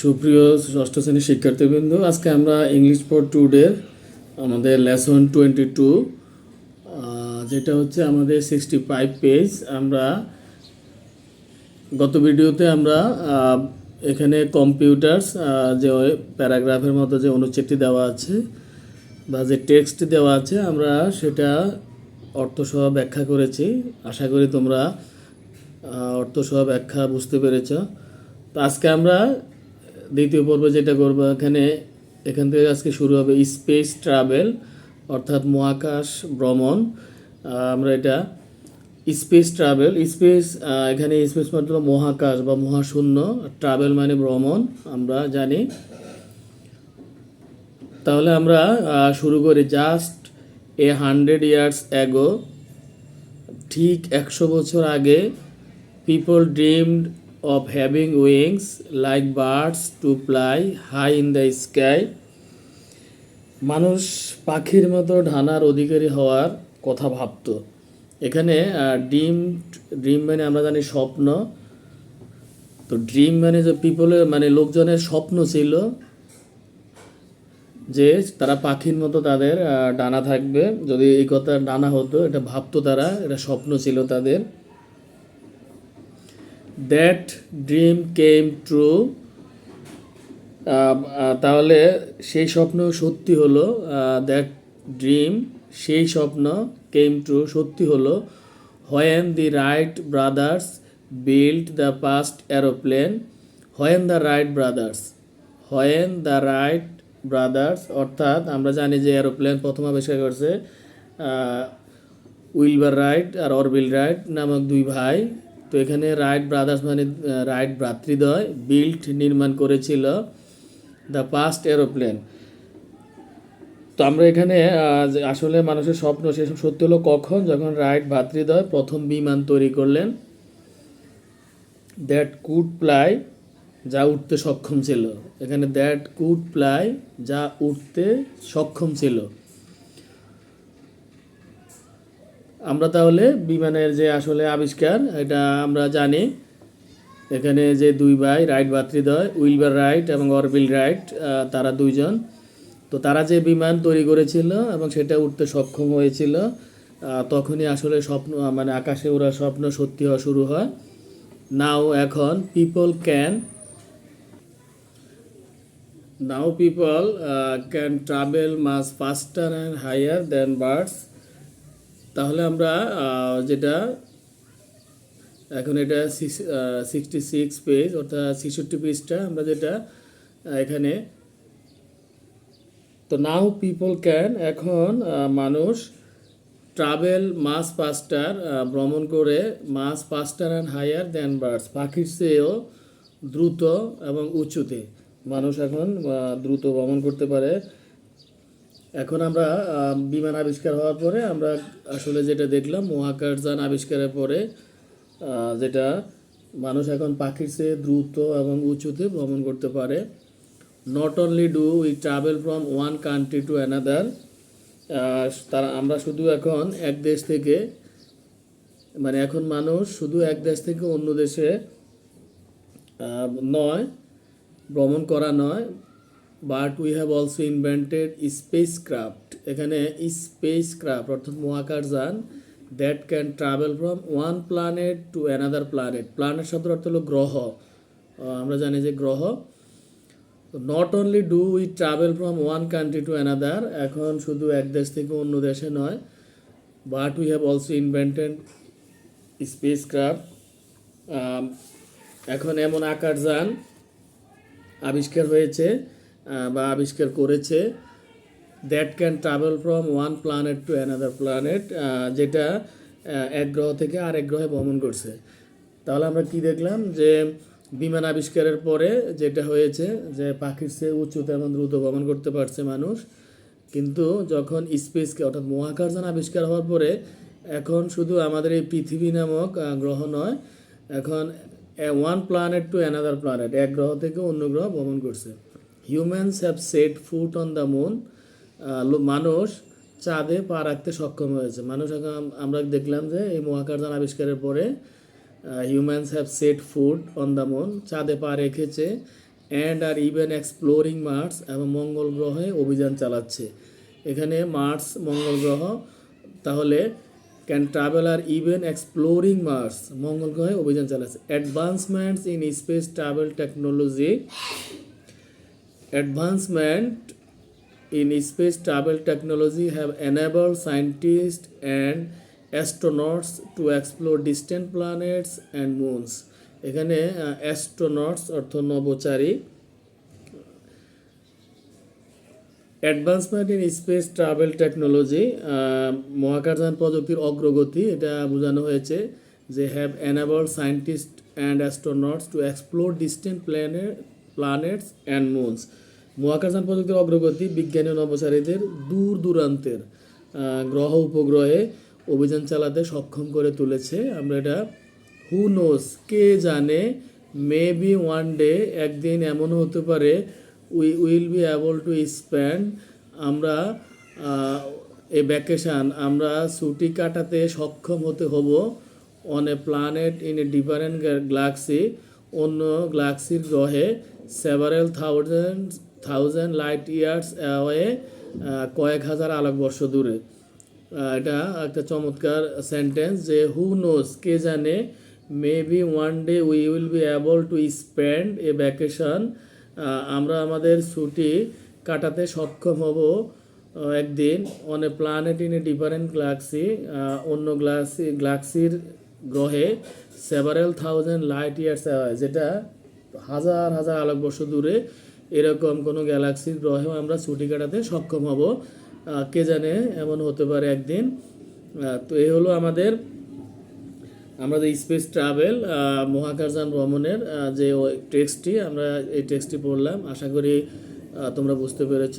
সুপ্রিয় ষষ্ঠ শ্রেণির শিক্ষার্থীবৃন্দ, আজকে আমরা ইংলিশ ফর টুডে আমাদের লেসন টোয়েন্টি টু যেটা হচ্ছে আমাদের সিক্সটি ফাইভ পেজ আমরা গত ভিডিওতে আমরা এখানে কম্পিউটার্স যে প্যারাগ্রাফের মতো যে অনুচ্ছেদটি দেওয়া আছে বা যে টেক্সট দেওয়া আছে, আমরা সেটা অর্থসহ ব্যাখ্যা করেছি। আশা করি তোমরা অর্থসহ ব্যাখ্যা বুঝতে পেরেছ। তো আজকে আমরা দ্বিতীয় পর্বে যেটা করব, এখানে, এখান থেকে আজকে শুরু হবে স্পেস ট্রাভেল, অর্থাৎ মহাকাশ ভ্রমণ। আমরা এটা স্পেস ট্রাভেল, স্পেস এখানে স্পেস মানে মহাকাশ বা মহাশূন্য, ট্রাভেল মানে ভ্রমণ, আমরা জানি। তাহলে আমরা শুরু করি just a hundred years ago ঠিক একশো বছর আগে people dreamed of having wings like birds to fly high in the sky মানুষ পাখির মতো ঢানার অধিকারী হওয়ার কথা ভাবতো। এখানে ড্রিম ড্রিম মানে আমরা জানি স্বপ্ন। তো ড্রিম মানে যে পিপলের মানে লোকজনের স্বপ্ন ছিল যে তারা পাখির মতো তাদের ডানা থাকবে। যদি এই কথা ডানা হতো, এটা ভাবতো তারা, এটা স্বপ্ন ছিল তাদের। দ্যাট ড্রিম কেম ট্রু তাহলে সেই স্বপ্ন সত্যি হলো দ্যাট ড্রিম সেই স্বপ্ন কেম ট্রু সত্যি হলো। When the Wright brothers build the past aeroplane when the Wright brothers when the Wright brothers অর্থাৎ আমরা জানি যে এরোপ্লেন প্রথম আবিষ্কার করছে উইলবার রাইট আর অরবিল রাইট নামক দুই ভাই তো এখানে রাইট ব্রাদার্স মানে রাইট ভ্রাতৃদ্বয় বিল্ড নির্মাণ করেছিল দ্য পাস্ট এরোপ্লেন। তো আমরা এখানে আসলে মানুষের স্বপ্ন সেসব সত্যি হলো কখন? যখন রাইট ভ্রাতৃদ্বয় প্রথম বিমান তৈরি করলেন, দ্যাট কুড প্লাই যা উঠতে সক্ষম ছিল। এখানে দ্যাট কুড প্লাই যা উঠতে সক্ষম ছিল। আমরা তাহলে বিমানের যে আসলে আবিষ্কার, এটা আমরা জানি। এখানে যে দুই ভাই, রাইট ভাতৃদ্বয়, উইলবার রাইট এবং অরবিল রাইট তারা দুইজন। তো তারা যে বিমান তৈরি করেছিল এবং সেটা উঠতে সক্ষম হয়েছিল তখনই আসলে স্বপ্ন মানে আকাশে ওরা স্বপ্ন সত্যি হওয়া শুরু হয়। নাও এখন people can, now people can travel much faster and higher than birds. তাহলে আমরা যেটা, এখন এটা সিক্সটি সিক্স পেজ অর্থাৎ ছেষট্টি পেজটা আমরা যেটা এখানে, তো নাও পিপল ক্যান এখন মানুষ ট্রাভেল মাস পাস্টার ভ্রমণ করে much faster and higher than birds পাখির চেয়েও দ্রুত এবং উঁচুতে। মানুষ এখন দ্রুত ভ্রমণ করতে পারে। এখন আমরা বিমান আবিষ্কার হওয়ার পরে আমরা আসলে যেটা দেখলাম, মহাকাশযান আবিষ্কারের পরে যেটা মানুষ এখন পাখির চেয়ে দ্রুত এবং উঁচুতে ভ্রমণ করতে পারে। Not only do we travel from one country to another তারা, আমরা শুধু এখন এক দেশ থেকে মানে এখন মানুষ শুধু এক দেশ থেকে অন্য দেশে নয়, ভ্রমণ করা নয় but we have also invented spacecraft এখানে স্পেস ক্রাফট অর্থাৎ মহাকাশযান that can travel from one planet to another planet planet শব্দের অর্থ হলো গ্রহ। আমরা জানি যে গ্রহ। Not only do we travel from one country to another এখন শুধু এক দেশ থেকে অন্য দেশে নয় but we have also invented spacecraft এখন এমন আকার যান আবিষ্কার হয়েছে বা আবিষ্কার করেছে that can travel from one planet to another planet যেটা এক গ্রহ থেকে আরেক গ্রহে ভ্রমণ করছে। তাহলে আমরা কি দেখলাম যে বিমান আবিষ্কারের পরে যেটা হয়েছে যে পাখির চেয়ে উঁচুতে এবং দ্রুত ভ্রমণ করতে পারছে মানুষ, কিন্তু যখন স্পেসকে অর্থাৎ মহাকাশযান আবিষ্কার হওয়ার পরে এখন শুধু আমাদের এই পৃথিবী নামক গ্রহ নয়, এখন one planet to another planet এক গ্রহ থেকে অন্য গ্রহ ভ্রমণ করছে। Humans have set foot on the moon মানুষ চাঁদে পা রাখতে সক্ষম হয়েছে। মানুষ এখন আমরা দেখলাম যে এই মহাকাশযান আবিষ্কারের পরে humans have set foot on the moon চাঁদে পা রেখেছে and are even exploring Mars এবং মঙ্গল গ্রহে অভিযান চালাচ্ছে। এখানে মার্স মঙ্গল গ্রহ, তাহলে can travel are even exploring Mars মঙ্গল গ্রহে অভিযান চালাচ্ছে। Advancements in space travel technology advancement in space travel technology have enabled scientists and astronauts to explore distant planets and moons. এখানে অ্যাস্ট্রোনটস অর্থ নভোচারী advancement in space travel technology মহাকাশযান প্রযুক্তির অগ্রগতি, এটা বোঝানো হয়েছে যে have enable scientist and astronauts to explore distant planet planets and moons মহাকাশযান প্রযুক্তির অগ্রগতি, বিজ্ঞানী ও নভোচারীদের দূর দূরান্তের গ্রহ উপগ্রহে অভিযান চালাতে সক্ষম করে তুলেছে। আমরা এটা হু নোস কে জানে? মে বি ওয়ান ডে একদিন এমন হতে পারে we will be able to spend আমরা এ ভ্যাকেশান আমরা ছুটি কাটাতে সক্ষম হতে হব on a planet in a different galaxy অন্য গ্যালাক্সির গ্রহে। Several thousand thousand light years away কয়েক হাজার আলোকবর্ষ দূরে। এটা একটা চমৎকার সেন্টেন্স যে হু নোস কে জানে maybe one day we will be able to spend a vacation আমরা আমাদের ছুটি কাটাতে সক্ষম হব একদিন on planet in a different galaxy অন্য গ্লাক্সি গ্লাক্সির গ্রহে সেভারেল থাউজেন্ড লাইট ইয়ার্স যেটা হাজার হাজার আলোকবর্ষ দূরে এরকম কোনো গ্যালাক্সির গ্রহেও আমরা ছুটি কাটাতে সক্ষম হব। কে জানে, এমন হতে পারে একদিন। তো এই হলো আমাদের আমাদের স্পেস ট্রাভেল মহাকাশযান ভ্রমণের যে টেক্সটটি, আমরা এই টেক্সটটি পড়লাম। আশা করি তোমরা বুঝতে পেরেছ।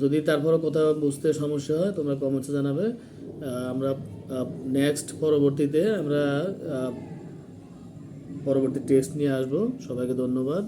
যদি তারপরও কোথাও বুঝতে সমস্যা হয়, তোমরা কমেন্টসে জানাবে। আমরা নেক্সট পরবর্তীতে আমরা পরবর্তী টেস্ট নিয়ে আসব। সবাইকে ধন্যবাদ।